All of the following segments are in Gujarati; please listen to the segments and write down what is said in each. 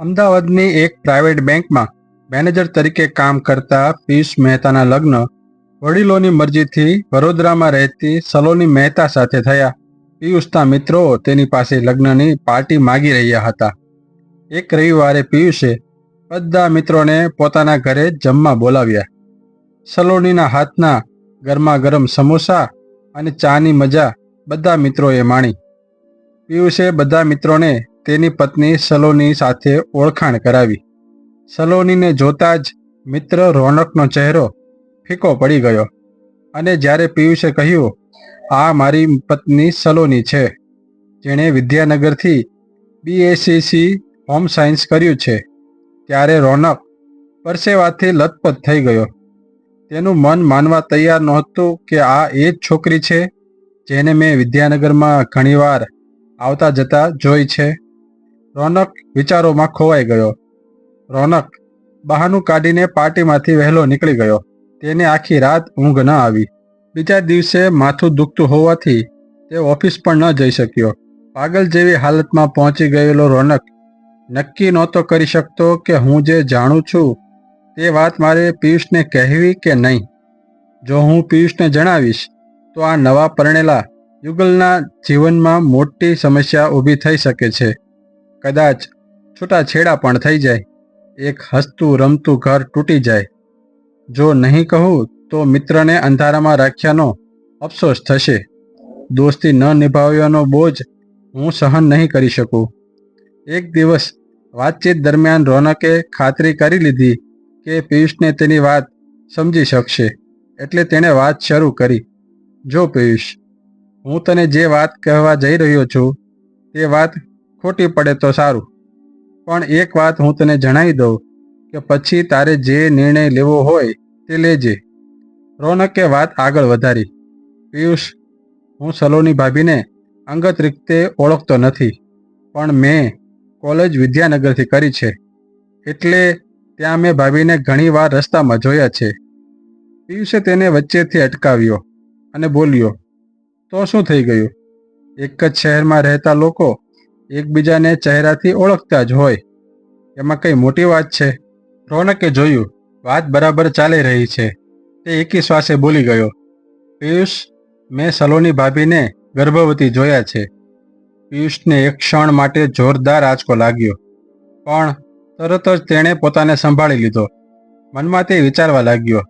અમદાવાદની એક પ્રાઇવેટ બેંકમાં મેનેજર તરીકે કામ કરતા પિયુષ મહેતાના લગ્ન વડીલોની મરજીથી વડોદરામાં રહેતી સલોની મહેતા સાથે થયા. પિયુષના મિત્રો તેની પાસે લગ્નની પાર્ટી માગી રહ્યા હતા. એક રવિવારે પિયુષે બધા મિત્રોને પોતાના ઘરે જમવા બોલાવ્યા. સલોનીના હાથના ગરમા ગરમ સમોસા અને ચાની મજા બધા મિત્રોએ માણી. પિયુષે બધા મિત્રોને તેની પત્ની સલોની સાથે ઓળખાણ કરાવી. સલોનીને જોતા જ મિત્ર રોનકનો ચહેરો ફીકો પડી ગયો અને જ્યારે પિયુષે કહ્યું, આ મારી પત્ની સલોની છે, જેણે વિદ્યાનગરથી બીએસસીસી હોમ સાયન્સ કર્યું છે, ત્યારે રોનક પરસેવાથી લથપથ થઈ ગયો. તેનું મન માનવા તૈયાર નહોતું કે આ એ જ છોકરી છે જેને મેં વિદ્યાનગરમાં ઘણીવાર આવતા જતા જોઈ છે. રોનક વિચારોમાં ખોવાઈ ગયો. રોનક બહાનું કાઢીને પાર્ટીમાંથી વહેલો નીકળી ગયો. તેને આખી રાત ઊંઘ ન આવી. બીજા દિવસે માથું દુખતું હોવાથી તે ઓફિસ પણ ન જઈ શક્યો. પાગલ જેવી હાલતમાં પહોંચી ગયેલો રોનક નક્કી નહોતો કરી શકતો કે હું જે જાણું છું તે વાત મારે પિયુષને કહેવી કે નહીં. જો હું પિયુષને જણાવીશ, તો આ નવા પરણેલા યુગલના જીવનમાં મોટી સમસ્યા ઊભી થઈ શકે છે. કદાચ છૂટાછેડા પણ થઈ જાય. એક હસતું, રમતું ઘર તૂટી જાય. જો નહીં કહું, તો મિત્રને અંધારામાં રાખ્યાનો અફસોસ થશે. દોસ્તી ન નિભાવ્યાનો બોજ હું સહન નહીં કરી શકું. એક દિવસ વાતચીત દરમિયાન રોનકે ખાતરી કરી લીધી કે પિયુષને તેની વાત સમજી શકશે, એટલે તેણે વાત શરૂ કરી. જો પિયુષ, હું તને જે વાત કહેવા જઈ રહ્યો છું, તે વાત ખોટી પડે તો સારું. પણ એક વાત હું તને જણાવી દઉં કે પછી તારે જે નિર્ણય લેવો હોય તે લેજે. રોનકે વાત આગળ વધારી. પિયુષ, હું સલોની ભાભીને અંગત રીતે ઓળખતો નથી, પણ મેં કોલેજ વિદ્યાનગરથી કરી છે. એટલે ત્યાં મેં ભાભીને ઘણીવાર રસ્તામાં જોયા છે. પિયુષે તેને વચ્ચેથી અટકાવ્યો અને બોલ્યો, તો શું થઈ ગયું? એક જ શહેરમાં રહેતા લોકો એકબીજાને ચહેરાથી ઓળખતા જ હોય. એમાં કઈ મોટી વાત છે? રોનકે જોયું, વાત બરાબર ચાલી રહી છે. તે એકી શ્વાસે બોલી ગયો, પિયુષ, મેં સલોની ભાભીને ગર્ભવતી જોયા છે. પિયુષને એક ક્ષણ માટે જોરદાર આંચકો લાગ્યો, પણ તરત જ તેણે પોતાને સંભાળી લીધો. મનમાં તે વિચારવા લાગ્યો,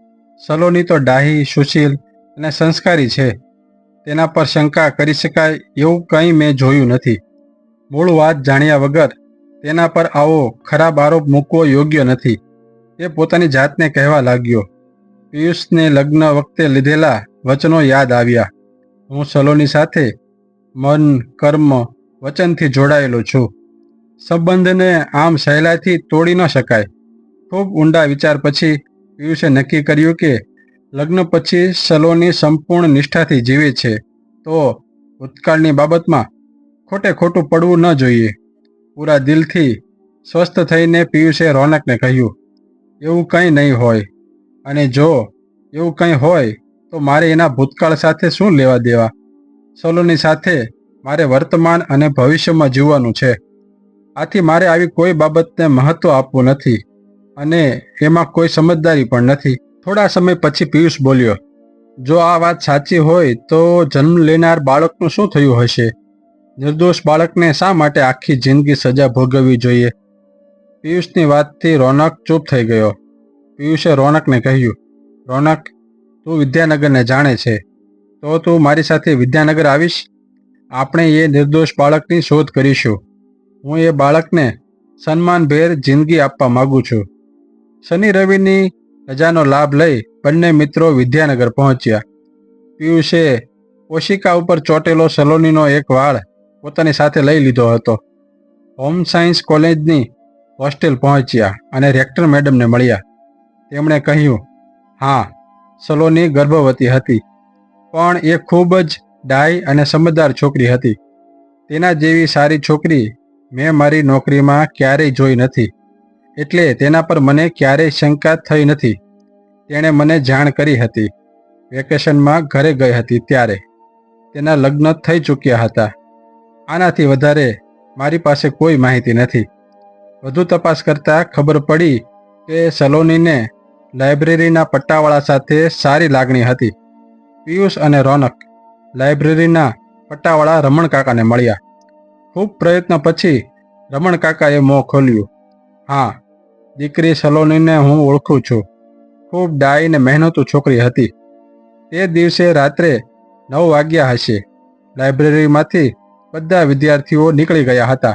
સલોની તો ડાહી, સુશીલ અને સંસ્કારી છે. તેના પર શંકા કરી શકાય એવું કંઈ મેં જોયું નથી. મૂળ વાત જાણ્યા વગર તેના પર આવો ખરાબ આરોપ મૂકવો યોગ્ય નથી. એ પોતાની જાતને કહેવા લાગ્યો. પિયુષને લગ્ન વખતે લીધેલા વચનો યાદ આવ્યા. હું સલોની સાથે મન, કર્મ, વચનથી જોડાયેલો છું. સંબંધને આમ સહેલાઈથી તોડી ન શકાય. ખૂબ ઊંડા વિચાર પછી પિયુષે નક્કી કર્યું કે લગ્ન પછી સલોની સંપૂર્ણ નિષ્ઠાથી જીવે છે. તો ભૂતકાળની બાબતમાં ખોટે ખોટું પડવું ન જોઈએ. પૂરા દિલથી સ્વસ્થ થઈને પિયુષે રોનકને કહ્યું, એવું કંઈ નહીં હોય. અને જો એવું કંઈ હોય, તો મારે એના ભૂતકાળ સાથે શું લેવા દેવા? સલોની સાથે મારે વર્તમાન અને ભવિષ્યમાં જીવવાનું છે. આથી મારે આવી કોઈ બાબતને મહત્વ આપવું નથી. અને એમાં કોઈ સમજદારી પણ નથી. થોડા સમય પછી પિયુષ બોલ્યો, જો આ વાત સાચી હોય તો જન્મ લેનાર બાળકનું શું થયું હશે? નિર્દોષ બાળકને શા માટે આખી જિંદગી સજા ભોગવવી જોઈએ? પિયુષની વાતથી રોનક ચૂપ થઈ ગયો. પિયુષે રોનકને કહ્યું, રોનક, તું વિદ્યાનગરને જાણે છે. તો તું મારી સાથે વિદ્યાનગર આવીશ? આપણે એ નિર્દોષ બાળકની શોધ કરીશું. હું એ બાળકને સન્માનભેર જિંદગી આપવા માગું છું. શનિ રવિની રજાનો લાભ લઈ બંને મિત્રો વિદ્યાનગર પહોંચ્યા. પિયુષે ઓશિકા ઉપર ચોટેલો સલોનીનો એક વાળ પોતાની સાથે લઈ લીધો હતો. હોમ સાયન્સ કોલેજની હોસ્ટેલ પહોંચ્યા અને રેક્ટર મેડમને મળ્યા. તેમણે કહ્યું, હા, સલોની ગર્ભવતી હતી, પણ એ ખૂબ જ ડાય અને સમજદાર છોકરી હતી. તેના જેવી સારી છોકરી મેં મારી નોકરીમાં ક્યારેય જોઈ નથી, એટલે તેના પર મને ક્યારેય શંકા થઈ નથી. તેણે મને જાણ કરી હતી. વેકેશનમાં ઘરે ગઈ હતી ત્યારે. તેના લગ્ન થઈ ચૂક્યા હતા. આનાથી વધારે મારી પાસે કોઈ માહિતી નથી. વધુ તપાસ કરતા ખબર પડી કે સલોનીને લાઇબ્રેરીના પટ્ટાવાળા સાથે સારી લાગણી હતી. પિયુષ અને રોનક લાઇબ્રેરીના પટ્ટાવાળા રમણ કાકાને મળ્યા. ખૂબ પ્રયત્ન પછી રમણ કાકાએ મોં ખોલ્યું. હા, દીકરી સલોનીને હું ઓળખું છું. ખૂબ ડાઈ ને મહેનતુ છોકરી હતી. તે દિવસે રાત્રે નવ વાગ્યા હશે. લાઇબ્રેરીમાંથી બધા વિદ્યાર્થીઓ નીકળી ગયા હતા.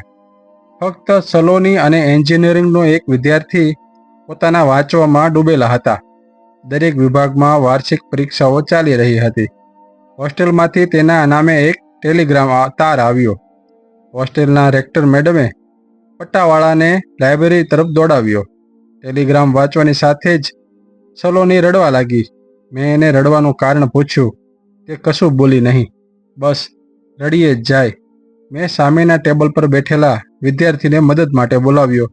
ફક્ત સલોની અને એન્જિનિયરિંગનો એક વિદ્યાર્થી પોતાના વાંચવામાં ડૂબેલા હતા. દરેક વિભાગમાં વાર્ષિક પરીક્ષાઓ ચાલી રહી હતી. હોસ્ટેલમાંથી તેના નામે એક ટેલિગ્રામ તાર આવ્યો. હોસ્ટેલના રેક્ટર મેડમે પટ્ટાવાળાને લાઇબ્રેરી તરફ દોડાવ્યો. ટેલિગ્રામ વાંચવાની સાથે જ સલોની રડવા લાગી. મેં એને રડવાનું કારણ પૂછ્યું. તે કશું બોલી નહીં. બસ, રડીએ જ જાય. મેં સામેના ટેબલ પર બેઠેલા વિદ્યાર્થીને મદદ માટે બોલાવ્યો.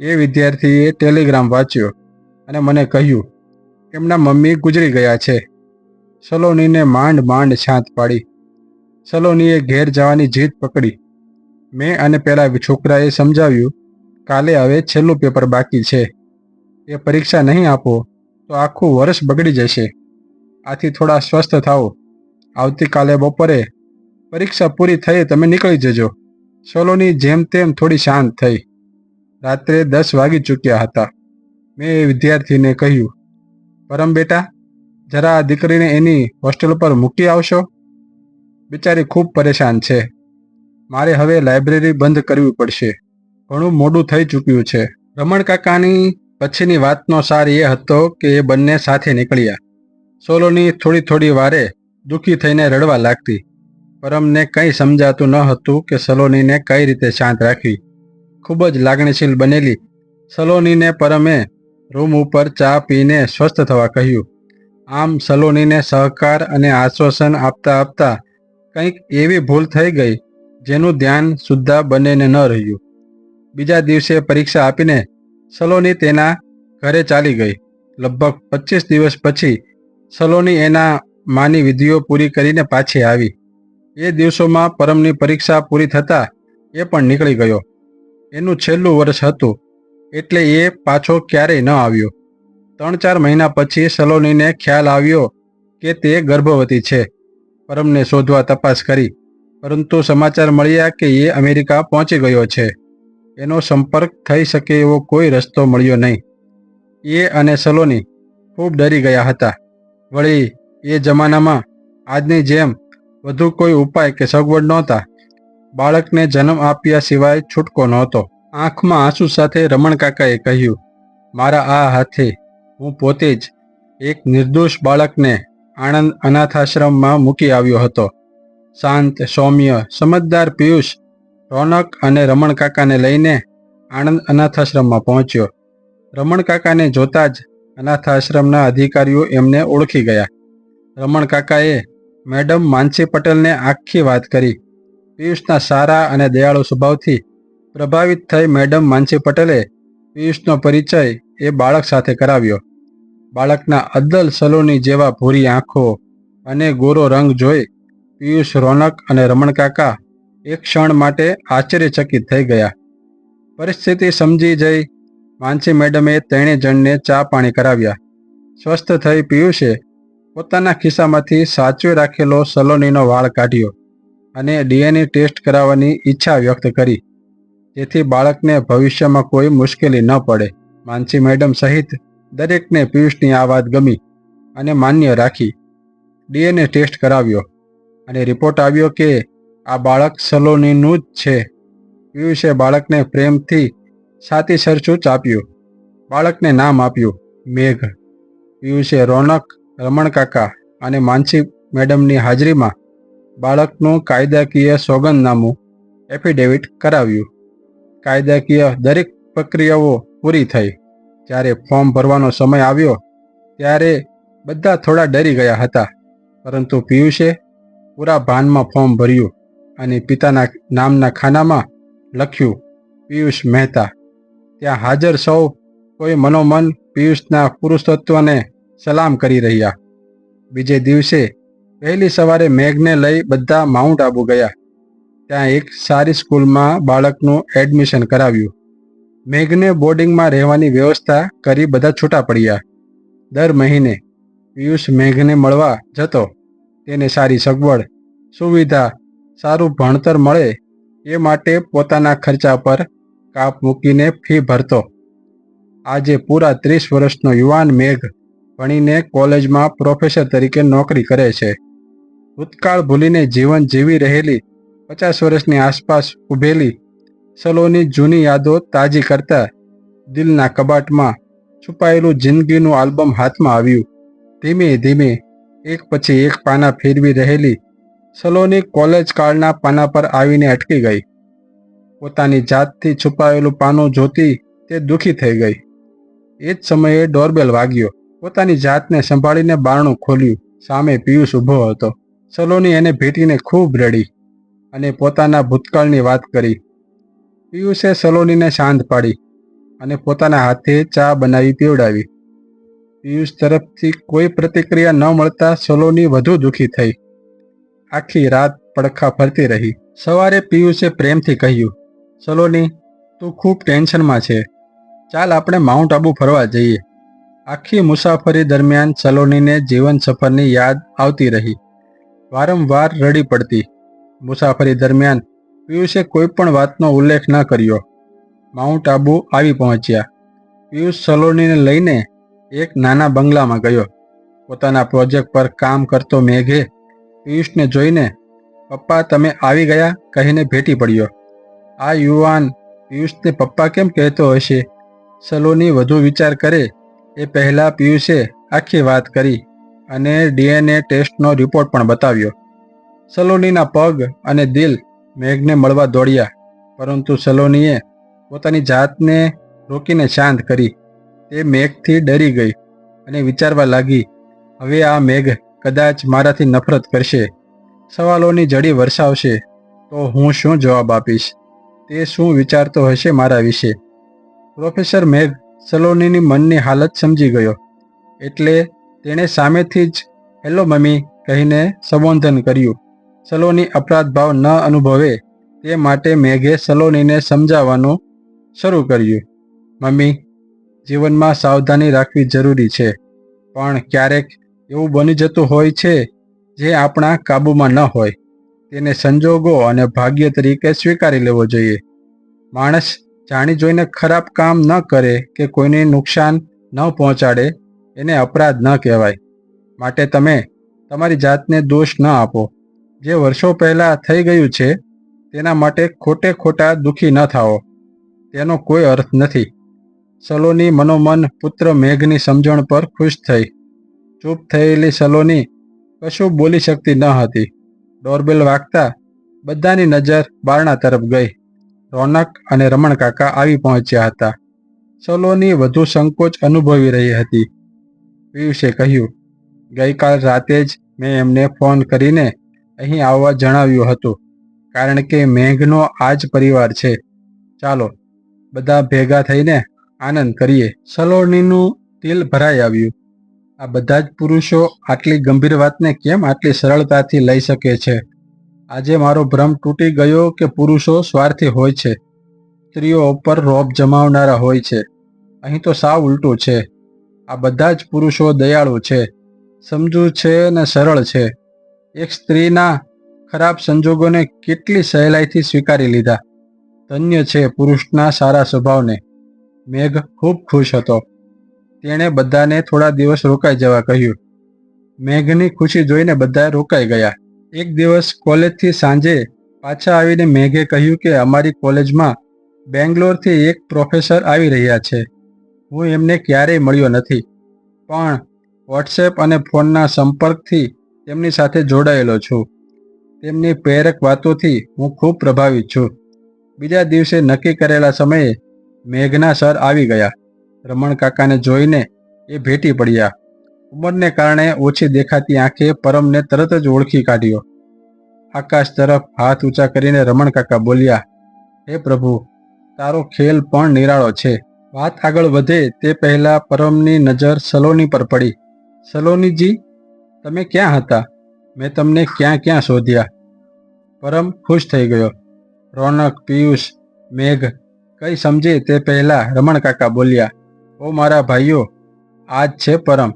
એ વિદ્યાર્થીએ ટેલિગ્રામ વાંચ્યો અને મને કહ્યું એમના મમ્મી ગુજરી ગયા છે. સલોનીને માંડ માંડ છાંત પાડી. સલોનીએ ઘેર જવાની જીદ પકડી. મેં અને પેલા છોકરાએ સમજાવ્યું, કાલે હવે છેલ્લું પેપર બાકી છે. એ પરીક્ષા નહીં આપો તો આખું વર્ષ બગડી જશે. આથી થોડા સ્વસ્થ થાઓ. આવતીકાલે બપોરે પરીક્ષા પૂરી થઈ તમે નીકળી જજો. સોલોની જેમ તેમ થોડી શાંત થઈ. રાત્રે દસ વાગી ચૂક્યા હતા. મેં એ વિદ્યાર્થીને કહ્યું, પરમ બેટા, જરા દીકરીને એની હોસ્ટેલ પર મૂકી આવશો? બિચારી ખૂબ પરેશાન છે. મારે હવે લાઇબ્રેરી બંધ કરવી પડશે. ઘણું મોડું થઈ ચૂક્યું છે. રમણ કાકાની પછીની વાતનો સાર એ હતો કે એ બંને સાથે નીકળ્યા. સોલોની થોડી થોડી વારે દુઃખી થઈને રડવા લાગતી. પરમને કંઈ સમજાતું ન હતું કે સલોનીને કઈ રીતે શાંત રાખવી. ખૂબ જ લાગણીશીલ બનેલી સલોનીને પરમે રૂમ ઉપર ચા પીને સ્વસ્થ થવા કહ્યું. આમ સલોનીને સહકાર અને આશ્વાસન આપતા આપતા કંઈક એવી ભૂલ થઈ ગઈ જેનું ધ્યાન સુદ્ધા બંનેને ન રહ્યું. બીજા દિવસે પરીક્ષા આપીને સલોની તેના ઘરે ચાલી ગઈ. લગભગ પચીસ દિવસ પછી સલોની એના માની વિધિઓ પૂરી કરીને પાછી આવી. એ દિવસોમાં પરમની પરીક્ષા પૂરી થતાં એ પણ નીકળી ગયો. એનું છેલ્લું વર્ષ હતું, એટલે એ પાછો ક્યારેય ન આવ્યો. ત્રણ ચાર મહિના પછી સલોનીને ખ્યાલ આવ્યો કે તે ગર્ભવતી છે. પરમને શોધવા તપાસ કરી, પરંતુ સમાચાર મળ્યા કે એ અમેરિકા પહોંચી ગયો છે. એનો સંપર્ક થઈ શકે એવો કોઈ રસ્તો મળ્યો નહીં. એ અને સલોની ખૂબ ડરી ગયા હતા. વળી એ જમાનામાં આજની જેમ વધુ કોઈ ઉપાય કે સગવડ નહોતા. બાળકને જન્મ આપ્યા સિવાય છૂટકો નહોતો. આંખમાં આંસુ સાથે રમણ કાકાએ કહ્યું, મારા આ હાથે હું પોતે જ એક નિર્દોષ બાળકને આણંદ અનાથાશ્રમમાં મૂકી આવ્યો હતો. શાંત, સૌમ્ય, સમજદાર પિયુષ, રોનક અને રમણ કાકાને લઈને આણંદ અનાથાશ્રમમાં પહોંચ્યો. રમણ કાકાને જોતા જ અનાથાશ્રમના અધિકારીઓ એમને ઓળખી ગયા. રમણ કાકાએ મેડમ માનસી પટેલને આખી વાત કરી. પિયુષના સારા અને દયાળુ સ્વભાવથી પ્રભાવિત થઈ મેડમ માનસી પટેલે પિયુષનો પરિચય એ બાળક સાથે કરાવ્યો. બાળકના અદ્દલ સલોની જેવા ભૂરી આંખો અને ગોરો રંગ જોઈ પિયુષ, રોનક અને રમણકાકા એક ક્ષણ માટે આશ્ચર્યચકિત થઈ ગયા. પરિસ્થિતિ સમજી જઈ માનસી મેડમે તેણે જણને ચા પાણી કરાવ્યા. સ્વસ્થ થઈ પિયુષે પોતાના ખિસ્સામાંથી સાચવે રાખેલો સલોનીનો વાળ કાઢ્યો અને ડીએનએ ટેસ્ટ કરાવવાની ઈચ્છા વ્યક્ત કરી. જેથી બાળકને ભવિષ્યમાં કોઈ મુશ્કેલી ન પડે. માનસી મેડમ સહિત દરેકને પિયુષની આ વાત ગમી અને માન્ય રાખી. ડીએનએ ટેસ્ટ કરાવ્યો અને રિપોર્ટ આવ્યો કે આ બાળક સલોનીનું જ છે. પિયુષે બાળકને પ્રેમથી છાતી સરસૂચ આપ્યું બાળકને નામ આપ્યું, મેઘ. પિયુષે રોનક રમણ કાકા અને માનસી મેડમની હાજરીમાં બાળકનું કાયદાકીય સોગંદનામું એફિડેવિટ કરાવ્યું. કાયદાકીય દરેક પ્રક્રિયાઓ પૂરી થઈ. જ્યારે ફોર્મ ભરવાનો સમય આવ્યો, ત્યારે બધા થોડા ડરી ગયા હતા. પરંતુ પિયુષે પૂરા ભાનમાં ફોર્મ ભર્યું અને પિતાના નામના ખાનામાં લખ્યું, પિયુષ મહેતા. ત્યાં હાજર સૌ કોઈ મનોમન પિયુષના પુરુષત્વને સલામ કરી રહ્યા. બીજે દિવસે પહેલી સવારે મેઘને લઈ બધા માઉન્ટ આબુ ગયા. ત્યાં એક સારી સ્કૂલમાં બાળકનું એડમિશન કરાવ્યું. મેઘને બોર્ડિંગમાં રહેવાની વ્યવસ્થા કરી બધા છૂટા પડ્યા. દર મહિને પિયુષ મેઘને મળવા જતો. તેને સારી સગવડ, સુવિધા, સારું ભણતર મળે એ માટે પોતાના ખર્ચા પર કાપ મૂકીને ફી ભરતો. આજે પૂરા ત્રીસ વર્ષનો યુવાન મેઘ ભણીને કોલેજમાં પ્રોફેસર તરીકે નોકરી કરે છે. ભૂતકાળ ભૂલીને જીવન જીવી રહેલી પચાસ વર્ષની આસપાસ ઊભેલી સલોની જૂની યાદો તાજી કરતા દિલના કબાટમાં છુપાયેલું જિંદગીનું આલ્બમ હાથમાં આવ્યું. ધીમે ધીમે એક પછી એક પાના ફેરવી રહેલી સલોની કોલેજ કાળના પાના પર આવીને અટકી ગઈ. પોતાની જાતથી છુપાયેલું પાનું જોતી તે દુઃખી થઈ ગઈ. એ જ સમયે ડોરબેલ વાગ્યો. પોતાની જાતને સંભાળીને બારણું ખોલ્યું. સામે પિયુષ ઊભો હતો. સલોની એને ભેટીને ખૂબ રડી અને પોતાના ભૂતકાળની વાત કરી. પિયુષે સલોનીને શાંત પાડી અને પોતાના હાથે ચા બનાવી પીવડાવી. પિયુષ તરફથી કોઈ પ્રતિક્રિયા ન મળતા સલોની વધુ દુઃખી થઈ. આખી રાત પડખા ફરતી રહી. સવારે પિયુષે પ્રેમથી કહ્યું, સલોની, તું ખૂબ ટેન્શનમાં છે. ચાલ આપણે માઉન્ટ આબુ ફરવા જઈએ. આખી મુસાફરી દરમિયાન સલોનીને જીવન સફરની યાદ આવતી રહી. વારંવાર રડી પડતી. મુસાફરી દરમિયાન પિયુષે કોઈ પણ વાતનો ઉલ્લેખ ન કર્યો. માઉન્ટ આબુ આવી પહોંચ્યા. પિયુષ સલોનીને લઈને એક નાના બંગલામાં ગયો. પોતાના પ્રોજેક્ટ પર કામ કરતો મેઘે પિયુષને જોઈને, પપ્પા, તમે આવી ગયા? કહીને ભેટી પડ્યો. આ યુવાન પિયુષને પપ્પા કેમ કહેતો હશે? સલોની વધુ વિચાર કરે એ પહેલાં પિયુષે આખી વાત કરી અને ડીએનએ ટેસ્ટનો રિપોર્ટ પણ બતાવ્યો. સલોનીના પગ અને દિલ મેઘને મળવા દોડ્યા, પરંતુ સલોનીએ પોતાની જાતને રોકીને શાંત કરી. તે મેઘથી ડરી ગઈ અને વિચારવા લાગી, હવે આ મેઘ કદાચ મારાથી નફરત કરશે. સવાલોની જડી વરસાવશે, તો હું શું જવાબ આપીશ? તે શું વિચારતો હશે મારા વિશે? પ્રોફેસર મેઘ સલોનીની મનની હાલત સમજી ગયો. એટલે તેણે સામેથી જ, હેલો મમ્મી, કહીને સંબોધન કર્યું. સલોની અપરાધ ભાવ ન અનુભવે તે માટે મેઘે સલોનીને સમજાવવાનું શરૂ કર્યું. મમ્મી, જીવનમાં સાવધાની રાખવી જરૂરી છે, પણ ક્યારેક એવું બની જતું હોય છે જે આપણા કાબૂમાં ન હોય. તેને સંજોગો અને ભાગ્ય તરીકે સ્વીકારી લેવો જોઈએ. માણસ જાણી જોઈને ખરાબ કામ ન કરે કે કોઈને નુકસાન ન પહોંચાડે, એને અપરાધ ન કહેવાય. માટે તમે તમારી જાતને દોષ ન આપો. જે વર્ષો પહેલાં થઈ ગયું છે, તેના માટે ખોટે ખોટા દુઃખી ન થાઓ. તેનો કોઈ અર્થ નથી. સલોની મનોમન પુત્ર મેઘની સમજણ પર ખુશ થઈ. ચૂપ થયેલી સલોની કશું બોલી શકતી ન હતી. ડોરબેલ વાગતા બધાની નજર બારણા તરફ ગઈ. રોનક અને રમણકાકા આવી પહોંચ્યા હતા. સલોની વધુ સંકોચ અનુભવી રહી હતી. પિયુષે કહ્યું, ગઈકાલ રાતે જ મેં એમને ફોન કરીને અહીં આવવા જણાવ્યું હતું, કારણ કે મેઘનો આ જ પરિવાર છે. ચાલો, બધા ભેગા થઈને આનંદ કરીએ. સલોનીનું તિલ ભરાઈ આવ્યું. આ બધા જ પુરુષો આટલી ગંભીર વાતને કેમ આટલી સરળતાથી લઈ શકે છે? આજે મારો ભ્રમ તૂટી ગયો કે પુરુષો સ્વાર્થી હોય છે. સ્ત્રીઓ ઉપર રોપ જમાવનારા હોય છે. અહીં તો સાવ ઉલટું છે. આ બધા જ પુરુષો દયાળુ છે. સમજુ છે અને સરળ છે. એક સ્ત્રીના ખરાબ સંજોગોને કેટલી સહેલાઈથી સ્વીકારી લીધા. ધન્ય છે પુરુષના સારા સ્વભાવને. મેઘ ખૂબ ખુશ હતો. તેણે બધાને થોડા દિવસ રોકાઈ જવા કહ્યું. મેઘની ખુશી જોઈને બધા રોકાઈ ગયા. એક દિવસ કોલેજથી સાંજે પાછા આવીને મેઘે કહ્યું કે અમારી કોલેજમાં બેંગ્લોરથી એક પ્રોફેસર આવી રહ્યા છે. હું એમને ક્યારેય મળ્યો નથી. પણ વોટ્સએપ અને ફોનના સંપર્કથી તેમની સાથે જોડાયેલો છું. તેમની પ્રેરક વાતોથી હું ખૂબ પ્રભાવિત છું. બીજા દિવસે નક્કી કરેલા સમયે મેઘના સર આવી ગયા. રમણ કાકાને જોઈને એ ભેટી પડ્યા. ઉંમરને કારણે ઓછી દેખાતી આંખે પરમને તરત જ ઓળખી કાઢ્યો. આકાશ તરફ હાથ ઊંચા કરીને રમણ કાકા બોલ્યા, હે પ્રભુ, તારો ખેલ પણ નિરાળો છે. વાત આગળ વધે તે પહેલા પરમની નજર સલોની પર પડી. સલોનીજી, તમે ક્યાં હતા? મેં તમને ક્યાં ક્યાં શોધ્યા? પરમ ખુશ થઈ ગયો. રોનક, પિયુષ, મેઘ, કઈ સમજે તે પહેલા? રમણ કાકા બોલ્યા, ઓ મારા ભાઈઓ આજ છે પરમ.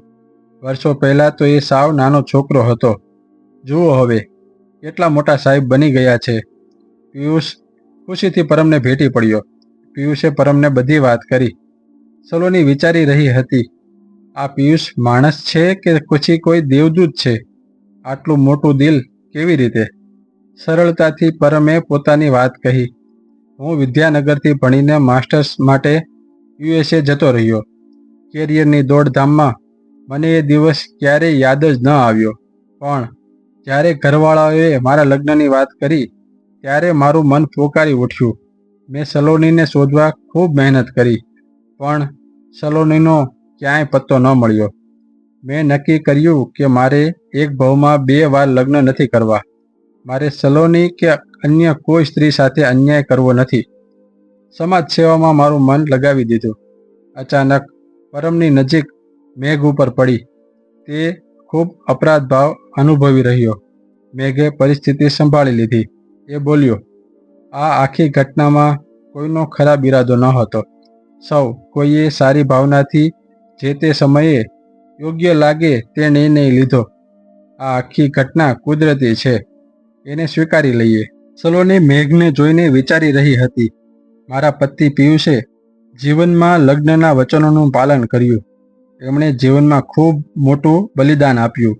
વર્ષો પહેલા તો એ સાવ નાનો છોકરો હતો. જુઓ હવે, કેટલા મોટા સાહેબ બની ગયા છે. પિયુષ ખુશીથી પરમને ભેટી પડ્યો. પિયુષે પરમને બધી વાત કરી. સલોની વિચારી રહી હતી, આ પિયુષ માણસ છે કે પછી કોઈ દેવદૂત છે? આટલું મોટું દિલ કેવી રીતે? સરળતાથી પરમે પોતાની વાત કહી. હું વિદ્યાનગરથી ભણીને માસ્ટર્સ માટે યુએસએ જતો રહ્યો. કેરિયરની દોડધામમાં મને એ દિવસ ક્યારેય યાદ જ ન આવ્યો. પણ જ્યારે ઘરવાળાઓએ મારા લગ્નની વાત કરી, ત્યારે મારું મન પોકારી ઉઠ્યું. મેં સલોનીને શોધવા ખૂબ મહેનત કરી, પણ સલોનીનો ક્યાંય પત્તો ન મળ્યો. મેં નક્કી કર્યું કે મારે એક ભાવમાં બે વાર લગ્ન નથી કરવા. મારે સલોની કે અન્ય કોઈ સ્ત્રી સાથે અન્યાય કરવો નથી. સમાજ સેવામાં મારું મન લગાવી દીધું. અચાનક પરમની નજીક મેઘ ઉપર પડી. તે ખૂબ અપરાધ ભાવ અનુભવી રહ્યો. મેઘે પરિસ્થિતિ સંભાળી લીધી. એ બોલ્યો, આ આખી ઘટનામાં કોઈનો ખરાબ ઈરાદો ન હતો. સૌ કોઈએ સારી ભાવનાથી જે તે સમયે યોગ્ય લાગે તે નિર્ણય લીધો. આ આખી ઘટના કુદરતી છે. એને સ્વીકારી લઈએ. સલોની મેઘને જોઈને વિચારી રહી હતી. મારા પતિ પિયુષે જીવનમાં લગ્નના વચનોનું પાલન કર્યું. એમણે જીવનમાં ખૂબ મોટું બલિદાન આપ્યું.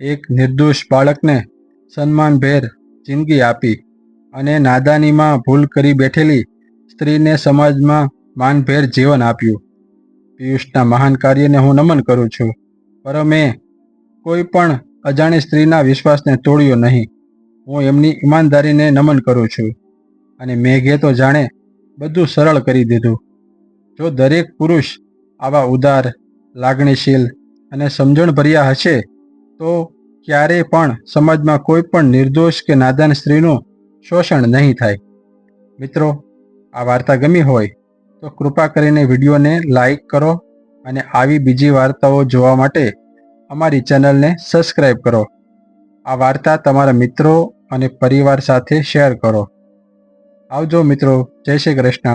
એક નિર્દોષ બાળકને સન્માનભેર જિંદગી આપી અને નાદાનીમાં ભૂલ કરી બેઠેલી સ્ત્રીને સમાજમાં માનભેર જીવન આપ્યું. પિયુષના મહાન કાર્યને હું નમન કરું છું. પરમે કોઈ પણ અજાણી સ્ત્રીના વિશ્વાસને તોડ્યો નહીં. હું એમની ઈમાનદારીને નમન કરું છું અને મેઘે તો જાણે બધું સરળ કરી દીધું. જો દરેક પુરુષ આવા ઉદાર લાગણીશીલ અને સમજણભર્યા હશે, તો ક્યારેય પણ સમાજમાં કોઈ પણ નિર્દોષ કે નાદાન સ્ત્રીનું શોષણ નહીં થાય. મિત્રો, આ વાર્તા ગમી હોય, તો કૃપા કરીને વિડીયોને લાઈક કરો અને આવી બીજી વાર્તાઓ જોવા માટે અમારી ચેનલને સબસ્ક્રાઈબ કરો. આ વાર્તા તમારા મિત્રો અને પરિવાર સાથે શેર કરો. આવજો મિત્રો, જય શ્રી કૃષ્ણ.